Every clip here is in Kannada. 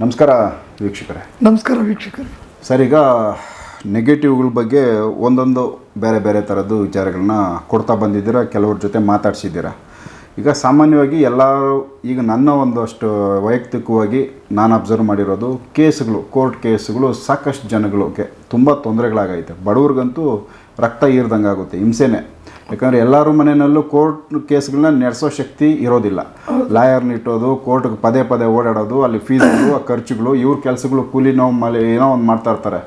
ನಮಸ್ಕಾರ ವೀಕ್ಷಕರೇ. ನಮಸ್ಕಾರ ವೀಕ್ಷಕರೇ. ಸರ್ ಈಗ ನೆಗೆಟಿವ್ಗಳ ಬಗ್ಗೆ ಒಂದೊಂದು ಬೇರೆ ಬೇರೆ ಥರದ್ದು ವಿಚಾರಗಳನ್ನ ಕೊಡ್ತಾ ಬಂದಿದ್ದೀರಾ? ಕೆಲವ್ರ ಜೊತೆ ಮಾತಾಡ್ಸಿದ್ದೀರಾ? ಈಗ ಸಾಮಾನ್ಯವಾಗಿ ಎಲ್ಲರೂ ಈಗ ನನ್ನ ಒಂದಷ್ಟು ವೈಯಕ್ತಿಕವಾಗಿ ನಾನು ಅಬ್ಸರ್ವ್ ಮಾಡಿರೋದು ಕೇಸ್ಗಳು, ಕೋರ್ಟ್ ಕೇಸ್ಗಳು ಸಾಕಷ್ಟು ಜನಗಳಿಗೆ ತುಂಬ ತೊಂದರೆಗಳಾಗೈತೆ. ಬಡವ್ರಿಗಂತೂ ರಕ್ತ ಹೀರ್ದಂಗೆ ಆಗುತ್ತೆ ಹಿಂಸೆನೇ. ಯಾಕಂದರೆ ಎಲ್ಲರ ಮನೆಯಲ್ಲೂ ಕೋರ್ಟ್ ಕೇಸ್ಗಳನ್ನ ನಡೆಸೋ ಶಕ್ತಿ ಇರೋದಿಲ್ಲ. ಲಾಯರ್ನ ಇಟ್ಟೋದು, ಕೋರ್ಟ್ಗೆ ಪದೇ ಪದೇ ಓಡಾಡೋದು, ಅಲ್ಲಿ ಫೀಸ್ಗಳು, ಆ ಖರ್ಚುಗಳು, ಇವ್ರ ಕೆಲಸಗಳು ಕೂಲಿ ನೋವು ಮಲೆ ಏನೋ ಒಂದು ಮಾಡ್ತಾ ಇರ್ತಾರೆ.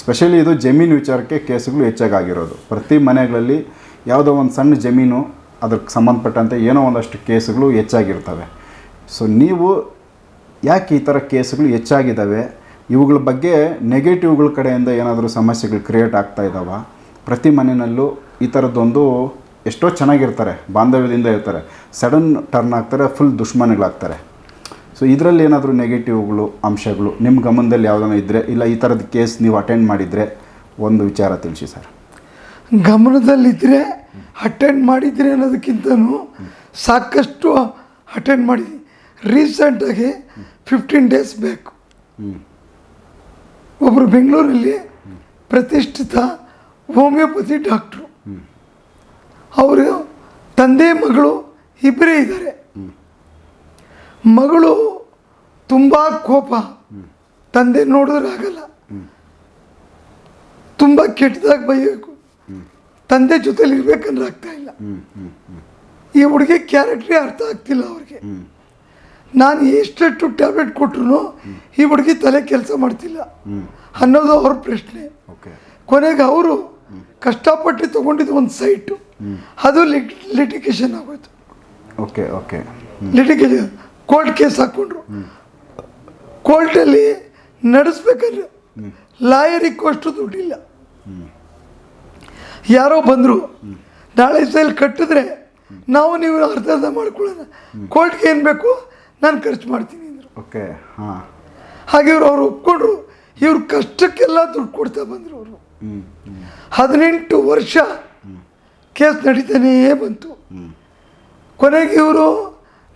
ಸ್ಪೆಷಲಿ ಇದು ಜಮೀನು ವಿಚಾರಕ್ಕೆ ಕೇಸ್ಗಳು ಹೆಚ್ಚಾಗಿರೋದು ಪ್ರತಿ ಮನೆಗಳಲ್ಲಿ ಯಾವುದೋ ಒಂದು ಸಣ್ಣ ಜಮೀನು ಅದಕ್ಕೆ ಸಂಬಂಧಪಟ್ಟಂತೆ ಏನೋ ಒಂದಷ್ಟು ಕೇಸುಗಳು ಹೆಚ್ಚಾಗಿರ್ತವೆ. ಸೊ ನೀವು ಯಾಕೆ ಈ ಥರ ಕೇಸುಗಳು ಹೆಚ್ಚಾಗಿದ್ದಾವೆ? ಇವುಗಳ ಬಗ್ಗೆ ನೆಗೆಟಿವ್ಗಳ ಕಡೆಯಿಂದ ಏನಾದರೂ ಸಮಸ್ಯೆಗಳು ಕ್ರಿಯೇಟ್ ಆಗ್ತಾ ಇದ್ದಾವ? ಪ್ರತಿ ಮನೆಯಲ್ಲೂ ಈ ಥರದ್ದೊಂದು ಎಷ್ಟೋ ಚೆನ್ನಾಗಿರ್ತಾರೆ, ಬಾಂಧವ್ಯದಿಂದ ಇರ್ತಾರೆ. ಸಡನ್ ಟರ್ನ್ ಆಗ್ತಾರೆ ಫುಲ್ ದುಶ್ಮನಗಳಾಗ್ತಾರೆ. ಸೊ ಇದರಲ್ಲಿ ಏನಾದರೂ ನೆಗೆಟಿವ್ಗಳು ಅಂಶಗಳು ನಿಮ್ಮ ಗಮನದಲ್ಲಿ ಯಾವುದನ್ನು ಇದ್ದರೆ ಇಲ್ಲ ಈ ಥರದ ಕೇಸ್ ನೀವು ಅಟೆಂಡ್ ಮಾಡಿದರೆ, ಒಂದು ವಿಚಾರ ತಿಳಿಸಿ ಸರ್. ಗಮನದಲ್ಲಿದ್ದರೆ ಅಟೆಂಡ್ ಮಾಡಿದ್ರೆ ಅನ್ನೋದಕ್ಕಿಂತನೂ ಸಾಕಷ್ಟು ಅಟೆಂಡ್ ಮಾಡಿದ್ದೀನಿ. ರೀಸೆಂಟಾಗಿ ಫಿಫ್ಟೀನ್ ಡೇಸ್ ಬೇಕು. ಒಬ್ಬರು ಬೆಂಗಳೂರಲ್ಲಿ ಪ್ರತಿಷ್ಠಿತ ಹೋಮಿಯೋಪತಿ ಡಾಕ್ಟ್ರು ಅವರು ತಂದೆ, ಮಗಳು ಇಬ್ಬರೇ ಇದ್ದಾರೆ. ಮಗಳು ತುಂಬ ಕೋಪ. ತಂದೆ ನೋಡಿದ್ರೆ ಆಗಲ್ಲ. ತುಂಬ ಕೆಟ್ಟದಾಗಿ ಬೈಯಬೇಕು ತಂದೆ ಜೊತೆಲಿ ಇರ್ಬೇಕಂದ್ರೆ ಆಗ್ತಾ ಇಲ್ಲ. ಈ ಹುಡುಗಿ ಕ್ಯಾರೆಕ್ಟ್ರೇ ಅರ್ಥ ಆಗ್ತಿಲ್ಲ ಅವ್ರಿಗೆ. ನಾನು ಎಷ್ಟೆಷ್ಟು ಟ್ಯಾಬ್ಲೆಟ್ ಕೊಟ್ರು ಈ ಹುಡುಗಿ ತಲೆ ಕೆಲಸ ಮಾಡ್ತಿಲ್ಲ. ಅನ್ನೋದು ಅವ್ರ ಪ್ರಶ್ನೆ. ಕೊನೆಗೆ ಅವರು ಕಷ್ಟಪಟ್ಟು ತಗೊಂಡಿದ್ದು ಒಂದು ಸೈಟು. ಅದು ಲಿಟ್ ಲಿಟಿಗೇಷನ್ ಆಗೋಯ್ತು. Okay okay. Litigation court case ಹಾಕ್ಕೊಂಡ್ರು. ಕೋರ್ಟಲ್ಲಿ ನಡೆಸ್ಬೇಕಾದ್ರೆ ಲಾಯರಿಗೆ ಅಷ್ಟು ದುಡ್ಡಿಲ್ಲ. ಯಾರೋ ಬಂದರು. ನಾಳೆ ಸೈಲ್ ಕಟ್ಟಿದ್ರೆ ನಾವು ನೀವು ಅರ್ಧ ಅರ್ಧ ಮಾಡ್ಕೊಳ್ಳೋಣ. ಕೋರ್ಟ್ಗೆ ಏನು ಬೇಕು? ನಾನು ಖರ್ಚು ಮಾಡ್ತೀನಿ ಅಂದರು. ಓಕೆ ಹಾಂ. ಹಾಗೆ ಇವರು ಅವ್ರು ಒಪ್ಕೊಂಡ್ರು. ಇವ್ರ ಕಷ್ಟಕ್ಕೆಲ್ಲ ದುಡ್ಡು ಕೊಡ್ತಾ ಬಂದರು ಅವರು. ಹದಿನೆಂಟು ವರ್ಷ ಕೇಸ್ ನಡೀತಾನೇ ಬಂತು. ಕೊನೆಗೆ ಇವರು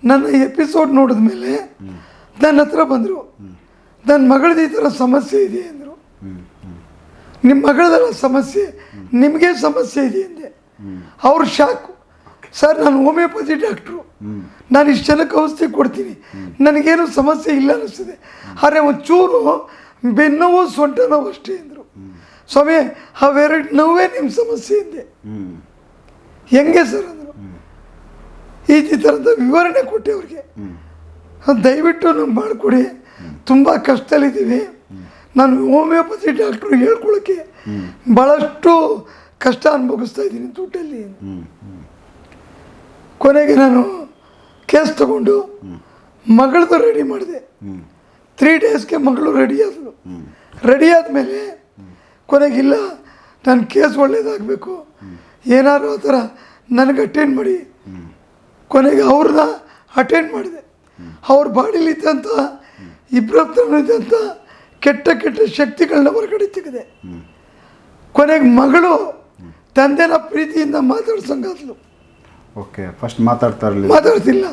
ನನ್ನ ಎಪಿಸೋಡ್ ನೋಡಿದ ಮೇಲೆ ನನ್ನ ಹತ್ರ ಬಂದರು. ನನ್ನ ಮಗಳದ್ದು ಈ ಥರ ಸಮಸ್ಯೆ ಇದೆ ಅಂದರು. ನಿಮ್ಮ ಮಗಳದಲ್ಲ ಸಮಸ್ಯೆ, ನಿಮಗೆ ಸಮಸ್ಯೆ ಇದೆ ಅಂದೆ. ಅವ್ರು ಶಾಕು. ಸರ್, ನಾನು ಹೋಮಿಯೋಪತಿ ಡಾಕ್ಟ್ರು ನಾನು ಇಷ್ಟು ಜನಕ್ಕೆ ಔಷಧಿ ಕೊಡ್ತೀನಿ. ನನಗೇನು ಸಮಸ್ಯೆ ಇಲ್ಲ ಅನ್ನಿಸ್ತದೆ ಆದರೆ ಒಂಚೂರು ಬೆನ್ನೋವು ಸೊಂಟ ನೋವು ಅಷ್ಟೇ ಅಂದರು. ಸ್ವಾಮಿ, ಅವೆರಡು ನೋವೇ ನಿಮ್ಮ ಸಮಸ್ಯೆ ಇದೆ ಹೆಂಗೆ ಸರ್ ಅಂದರು. ಈ ಥರದ ವಿವರಣೆ ಕೊಟ್ಟೆ ಅವ್ರಿಗೆ. ದಯವಿಟ್ಟು ನಮ್ಗೆ ಮಾಡಿಕೊಡಿ. ತುಂಬ ಕಷ್ಟದಲ್ಲಿದ್ದೀವಿ. ನಾನು ಹೋಮಿಯೋಪತಿ ಡಾಕ್ಟ್ರು ಹೇಳ್ಕೊಳ್ಳೋಕ್ಕೆ ಭಾಳಷ್ಟು ಕಷ್ಟ ಅನುಭವಿಸ್ತಾ ಇದ್ದೀನಿ ದುಡ್ಡಲ್ಲಿ ಕೊನೆಗೆ ನಾನು ಕೇಸ್ ತಗೊಂಡು ಮಗಳದು ರೆಡಿ ಮಾಡಿದೆ. ತ್ರೀ ಡೇಸ್ಗೆ ಮಗಳು ರೆಡಿ ಆದಳು. ರೆಡಿ ಆದಮೇಲೆ ಕೊನೆಗಿಲ್ಲ ನನ್ನ ಕೇಸ್ ಒಳ್ಳೇದಾಗಬೇಕು. ಏನಾದ್ರು ಆ ಥರ ನನಗೆ ಅಟೆಂಡ್ ಮಾಡಿ. ಕೊನೆಗೆ ಅವ್ರನ್ನ ಅಟೆಂಡ್ ಮಾಡಿದೆ. ಅವ್ರ ಬಾಡಿಲಿದ್ದಂಥ ಇಬ್ಬರತ್ತನಿದ್ದಂಥ ಕೆಟ್ಟ ಕೆಟ್ಟ ಶಕ್ತಿಗಳನ್ನ ಹೊರಗಡೆ ತೆಗೆದೆ. ಕೊನೆಗೆ ಮಗಳು ತಂದೆನ ಪ್ರೀತಿಯಿಂದ ಮಾತಾಡ್ಸಂಗಾದ್ಲು ಓಕೆ ಫಸ್ಟ್ ಮಾತಾಡ್ತಾ ಇರಲಿಲ್ಲ. ಮಾತಾಡ್ತಿಲ್ಲ.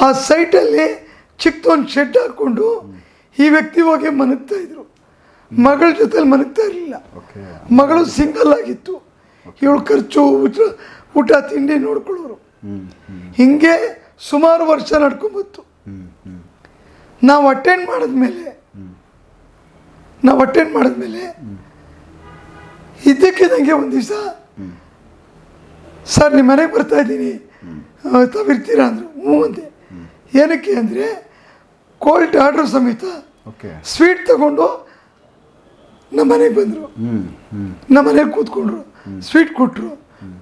ಆ ಸೈಟಲ್ಲಿ ಚಿಕ್ಕದೊಂದು ಶೆಡ್ ಹಾಕ್ಕೊಂಡು ಈ ವ್ಯಕ್ತಿ ಹೋಗಿ ಮನಗ್ತಾ ಇದ್ರು. ಮಗಳ ಜೊತೆಲಿ ಮನಗ್ತಾ ಇರಲಿಲ್ಲ. ಓಕೆ. ಮಗಳು ಸಿಂಗಲ್ ಆಗಿತ್ತು. ಇವಳು ಖರ್ಚು ಊಟ ಊಟ ತಿಂಡಿ ನೋಡ್ಕೊಳ್ಳೋರು. ಹಿಂಗೆ ಸುಮಾರು ವರ್ಷ ನಡ್ಕೊಂಬತ್ತು. ನಾವು ಅಟೆಂಡ್ ಮಾಡಿದ್ಮೇಲೆ ನಾವು ಅಟೆಂಡ್ ಮಾಡಿದ್ಮೇಲೆ ಇದ್ದಕ್ಕಿದ್ದಂಗೆ ಒಂದು ದಿವಸ ಸರ್ ನಿಮ್ಮ ಮನೆಗೆ ಬರ್ತಾ ಇದ್ದೀನಿ. ತಾವಿರ್ತೀರಾ ಅಂದರು. ಹ್ಞೂ ಅಂದೆ. ಏನಕ್ಕೆ ಅಂದರೆ ಕೋಲ್ಟ್ ಆರ್ಡ್ರ್ ಸಮೇತ ಓಕೆ ಸ್ವೀಟ್ ತಗೊಂಡು ನಮ್ಮ ಮನೆಗೆ ಬಂದರು. ನಮ್ಮ ಮನೆಗೆ ಕೂತ್ಕೊಂಡ್ರು. ಸ್ವೀಟ್ ಕೊಟ್ಟರು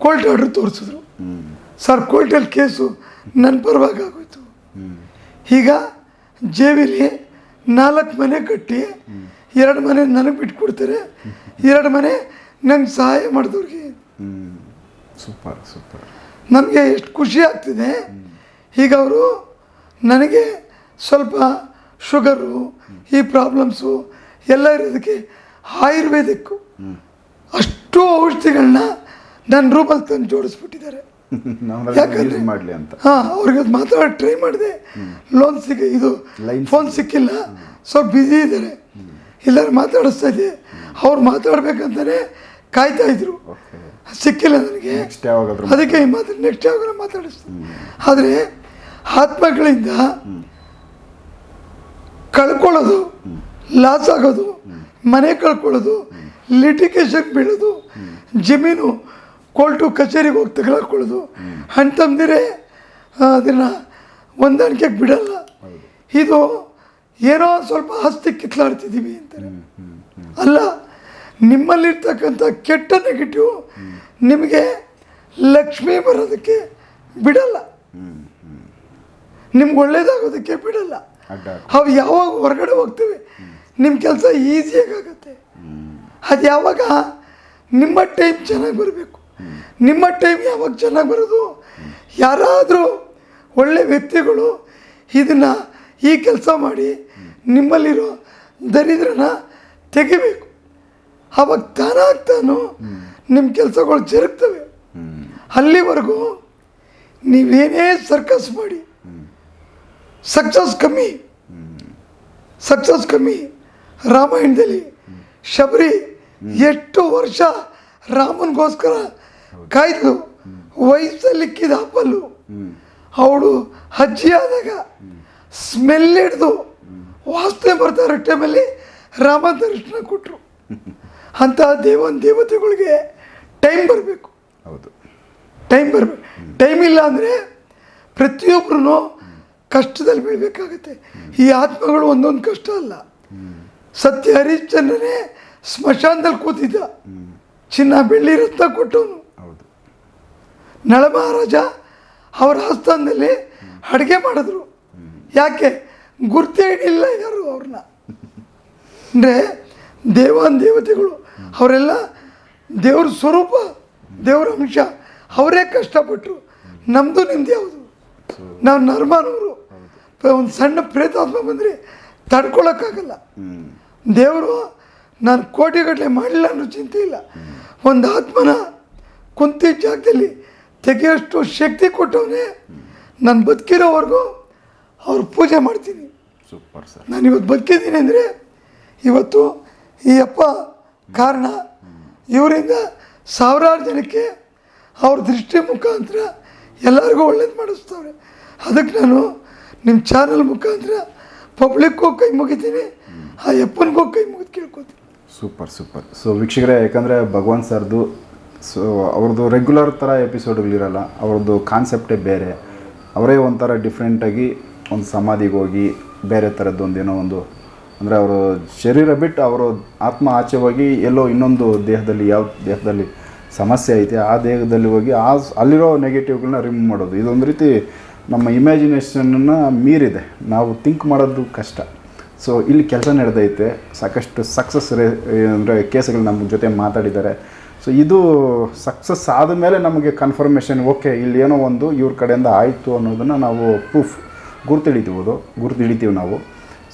ಕೋಲ್ಟ್ ಆರ್ಡ್ರ್ ತೋರಿಸಿದ್ರು. ಸರ್ ಕೋರ್ಟಲ್ಲಿ ಕೇಸು ನನ್ನ ಪರವಾಗಿ ಆಗೋಯ್ತು. ಈಗ ಜೇವಿಲಿ ನಾಲ್ಕು ಮನೆ ಕಟ್ಟಿ ಎರಡು ಮನೆ ನನಗೆ ಬಿಟ್ಕೊಡ್ತಾರೆ. ಎರಡು ಮನೆ ನಂಗೆ ಸಹಾಯ ಮಾಡಿದವ್ರಿಗೆ. Super super. ನಮಗೆ ಎಷ್ಟು ಖುಷಿ ಆಗ್ತಿದೆ. ಈಗ ಅವರು ನನಗೆ ಸ್ವಲ್ಪ ಶುಗರು ಈ ಪ್ರಾಬ್ಲಮ್ಸು ಎಲ್ಲ ಇರೋದಕ್ಕೆ ಆಯುರ್ವೇದಿಕ್ಕು. ಅಷ್ಟು ಔಷಧಿಗಳನ್ನ ನನ್ನ ರೂಪಲ್ಲಿ ತಂದು ಜೋಡಿಸ್ಬಿಟ್ಟಿದ್ದಾರೆ. ಯೂಸ್ ಮಾಡಲಿ ಅಂತ. ಹಾಂ ಅವ್ರಿಗೆ ಮಾತಾಡ ಟ್ರೈ ಮಾಡಿದೆ. ಲೋನ್ ಸಿಕ್ಕ ಇದು ಫೋನ್ ಸಿಕ್ಕಿಲ್ಲ. ಸ್ವಲ್ಪ ಬ್ಯುಸಿ ಇದ್ದಾರೆ. ಎಲ್ಲರೂ ಮಾತಾಡಿಸ್ತಾ ಇದ್ದೆ. ಅವ್ರು ಮಾತಾಡ್ಬೇಕಂತಾನೆ ಕಾಯ್ತಾ ಇದ್ರು. ಸಿಕ್ಕಿಲ್ಲ ನನಗೆ. ಅದಕ್ಕೆ ಈ ಮಾತು ನೆಕ್ಸ್ಟ್ ಯಾವಾಗ ಮಾತಾಡಿಸ್ತೀನಿ. ಆದರೆ ಆತ್ಮಗಳಿಂದ ಕಳ್ಕೊಳ್ಳೋದು ಲಾಸ್ ಆಗೋದು ಮನೆ ಕಳ್ಕೊಳ್ಳೋದು ಲಿಟಿಗೇಷನ್ ಬೀಳೋದು ಜಮೀನು ಕೋರ್ಟು ಕಚೇರಿಗೆ ಹೋಗಿ ತಗೊಳಕೊಳ್ಳೋದು ಅಣ್ತಂದಿರೇ ಅದನ್ನು ಹೊಂದಾಣಿಕೆಗೆ ಬಿಡಲ್ಲ. ಇದು ಏನೋ ಸ್ವಲ್ಪ ಆಸ್ತಿ ಕಿತ್ಲಾಡ್ತಿದ್ದೀವಿ ಅಂತಾರೆ. ಅಲ್ಲ ನಿಮ್ಮಲ್ಲಿರ್ತಕ್ಕಂಥ ಕೆಟ್ಟ ನೆಗೆಟಿವ್ ನಿಮಗೆ ಲಕ್ಷ್ಮಿ ಬರೋದಕ್ಕೆ ಬಿಡಲ್ಲ. ನಿಮ್ಗೆ ಒಳ್ಳೇದಾಗೋದಕ್ಕೆ ಬಿಡಲ್ಲ. ಅವು ಯಾವಾಗ ಹೊರಗಡೆ ಹೋಗ್ತೀವಿ ನಿಮ್ಮ ಕೆಲಸ ಈಸಿಯಾಗಿ ಆಗುತ್ತೆ. ಅದು ಯಾವಾಗ ನಿಮ್ಮ ಟೈಮ್ ಚೆನ್ನಾಗಿ ಬರಬೇಕು. ನಿಮ್ಮ ಟೈಮ್ ಯಾವಾಗ ಚೆನ್ನಾಗಿ ಬರೋದು ಯಾರಾದರೂ ಒಳ್ಳೆ ವ್ಯಕ್ತಿಗಳು ಇದನ್ನು ಈ ಕೆಲಸ ಮಾಡಿ ನಿಮ್ಮಲ್ಲಿರೋ ದರಿದ್ರನ ತೆಗಿಬೇಕು. ಅವಾಗ ತಾನಾಗ್ತಾನು ನಿಮ್ಮ ಕೆಲಸಗಳು ಜರುಗ್ತವೆ. ಅಲ್ಲಿವರೆಗೂ ನೀವೇನೇ ಸರ್ಕಸ್ ಮಾಡಿ, ಸಕ್ಸಸ್ ಕಮ್ಮಿ ಸಕ್ಸಸ್ ಕಮ್ಮಿ ರಾಮಾಯಣದಲ್ಲಿ ಶಬರಿ ಎಷ್ಟು ವರ್ಷ ರಾಮನಿಗೋಸ್ಕರ ಕಾಯ್ದು ವಯಸ್ಸಲ್ಲಿಕ್ಕಿದ ಹಬ್ಬಲ್ಲು ಅವಳು ಅಜ್ಜಿ ಆದಾಗ ಸ್ಮೆಲ್ ಹಿಡ್ದು ವಾಸನೆ ಬರ್ತಾ ಇರೋ ಟೈಮಲ್ಲಿ ರಾಮ ದರ್ಶನ ಕೊಟ್ಟರು ಅಂಥ ದೇವನ್ ದೇವತೆಗಳಿಗೆ ಟೈಮ್ ಬರಬೇಕು. ಹೌದು. ಟೈಮ್ ಬರಬೇಕು. ಟೈಮ್ ಇಲ್ಲ ಅಂದರೆ ಪ್ರತಿಯೊಬ್ಬರೂ ಕಷ್ಟದಲ್ಲಿ ಬೀಳಬೇಕಾಗತ್ತೆ. ಈ ಆತ್ಮಗಳು ಒಂದೊಂದು ಕಷ್ಟ ಅಲ್ಲ. ಸತ್ಯ ಹರಿಶ್ಚಂದ್ರನೇ ಸ್ಮಶಾನದಲ್ಲಿ ಕೂತಿದ್ದ. ಚಿನ್ನ ಬೆಳ್ಳಿ ರತ್ನ ಕೊಟ್ಟವನು. ಹೌದು. ನಳ ಮಹಾರಾಜ ಅವರ ಆಸ್ಥಾನದಲ್ಲಿ ಅಡುಗೆ ಮಾಡಿದ್ರು. ಯಾಕೆ? ಗುರ್ತೇ ಇಲ್ಲ ಯಾರು ಅವ್ರನ್ನ. ಅಂದರೆ ದೇವಾನ್ ದೇವತೆಗಳು, ಅವರೆಲ್ಲ ದೇವ್ರ ಸ್ವರೂಪ, ದೇವ್ರ ಅಂಶ, ಅವರೇ ಕಷ್ಟಪಟ್ಟರು ನಮ್ಮದು ನಿಮ್ದು ಯಾವುದು? ನಾವು ನರ್ಮಾನವರು. ಒಂದು ಸಣ್ಣ ಪ್ರೇತಾತ್ಮ ಬಂದರೆ ತಡ್ಕೊಳಕ್ಕಾಗಲ್ಲ. ದೇವರು ನಾನು ಕೋಟಿಗಟ್ಟಲೆ ಮಾಡಲಿಲ್ಲ ಅನ್ನೋ ಚಿಂತೆ ಇಲ್ಲ. ಒಂದು ಆತ್ಮನ ಕುಂತಿ ಜಾಗದಲ್ಲಿ ತೆಗೆಯೋಷ್ಟು ಶಕ್ತಿ ಕೊಟ್ಟವನೇ ನಾನು ಬದುಕಿರೋವರೆಗೂ ಅವ್ರ ಪೂಜೆ ಮಾಡ್ತೀನಿ. ಸೂಪರ್ ಸರ್ ನಾನು ಇವತ್ತು ಬದುಕಿದ್ದೀನಿ ಅಂದರೆ ಇವತ್ತು ಈ ಅಪ್ಪ ಕಾರಣ ಇವರಿಂದ ಸಾವಿರಾರು ಜನಕ್ಕೆ ಅವ್ರ ದೃಷ್ಟಿ ಮುಖಾಂತರ ಎಲ್ಲರಿಗೂ ಒಳ್ಳೇದು ಮಾಡಿಸ್ತವ್ರೆ. ಅದಕ್ಕೆ ನಾನು ನಿಮ್ಮ ಚಾನಲ್ ಮುಖಾಂತರ ಪಬ್ಲಿಕ್ಗೂ ಕೈ ಮುಗಿತೀನಿ. ಆ ಅಪ್ಪನಿಗೂ ಕೈ ಮುಗಿದು ಕೇಳ್ಕೊತೀನಿ. ಸೂಪರ್ ಸೂಪರ್ ಸೊ ವೀಕ್ಷಕರೇ ಯಾಕಂದರೆ ಭಗವಾನ್ ಸರ್ದು ಸೊ ಅವ್ರದ್ದು ರೆಗ್ಯುಲರ್ ಥರ ಎಪಿಸೋಡ್ಗಳಿರಲ್ಲ ಅವ್ರದ್ದು ಕಾನ್ಸೆಪ್ಟೇ ಬೇರೆ. ಅವರೇ ಒಂಥರ ಡಿಫ್ರೆಂಟಾಗಿ ಒಂದು ಸಮಾಧಿಗೆ ಹೋಗಿ ಬೇರೆ ಥರದ್ದು ಏನೋ ಒಂದು, ಅಂದರೆ ಅವರು ಶರೀರ ಬಿಟ್ಟು ಅವರು ಆತ್ಮ ಆಚೆ ಎಲ್ಲೋ ಇನ್ನೊಂದು ದೇಹದಲ್ಲಿ, ಯಾವ ದೇಹದಲ್ಲಿ ಸಮಸ್ಯೆ ಐತೆ, ಆ ದೇಹದಲ್ಲಿ ಹೋಗಿ ಆ ಅಲ್ಲಿರೋ ನೆಗೆಟಿವ್ಗಳನ್ನ ರಿಮೂವ್ ಮಾಡೋದು. ಇದೊಂದು ರೀತಿ ನಮ್ಮ ಇಮ್ಯಾಜಿನೇಷನನ್ನು ಮೀರಿದೆ. ನಾವು ಥಿಂಕ್ ಮಾಡೋದು ಕಷ್ಟ. ಸೊ ಇಲ್ಲಿ ಕೆಲಸ ನಡೆದೈತೆ. ಸಾಕಷ್ಟು ಸಕ್ಸಸ್ ರೇ, ಅಂದರೆ ಕೇಸ್ಗಳು ನಮ್ಮ ಜೊತೆ ಮಾತಾಡಿದ್ದಾರೆ. ಸೊ ಇದು ಸಕ್ಸಸ್ ಆದಮೇಲೆ ನಮಗೆ ಕನ್ಫರ್ಮೇಷನ್ ಓಕೆ ಇಲ್ಲಿ ಏನೋ ಒಂದು ಇವ್ರ ಕಡೆಯಿಂದ ಆಯಿತು ಅನ್ನೋದನ್ನು ನಾವು ಪ್ರೂಫ್ ಗುರ್ತಿಡಿತೀಬೋದು ಗುರ್ತಿಡಿತೀವಿ ನಾವು.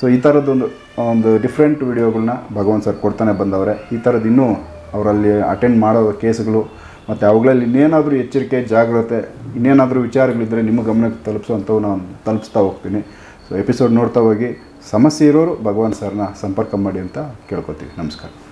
ಸೊ ಈ ಥರದ್ದೊಂದು ಒಂದು ಡಿಫ್ರೆಂಟ್ ವೀಡಿಯೋಗಳನ್ನ ಭಗವಾನ್ ಸರ್ ಕೊಡ್ತಾನೆ ಬಂದವರೆ. ಈ ಥರದ್ದು ಇನ್ನೂ ಅವರಲ್ಲಿ ಅಟೆಂಡ್ ಮಾಡೋ ಕೇಸ್ಗಳು, ಮತ್ತು ಅವುಗಳಲ್ಲಿ ಇನ್ನೇನಾದರೂ ಎಚ್ಚರಿಕೆ, ಜಾಗ್ರತೆ, ಇನ್ನೇನಾದರೂ ವಿಚಾರಗಳಿದ್ದರೆ ನಿಮ್ಮ ಗಮನಕ್ಕೆ ತಲುಪಿಸುವಂಥವು ನಾನು ತಲುಪಿಸ್ತಾ ಹೋಗ್ತೀನಿ. ಸೊ ಎಪಿಸೋಡ್ ನೋಡ್ತಾ ಹೋಗಿ, ಸಮಸ್ಯೆ ಇರೋರು ಭಗವಾನ್ ಸರ್ನ ಸಂಪರ್ಕ ಮಾಡಿ ಅಂತ ಕೇಳ್ಕೊತೀವಿ. ನಮಸ್ಕಾರ.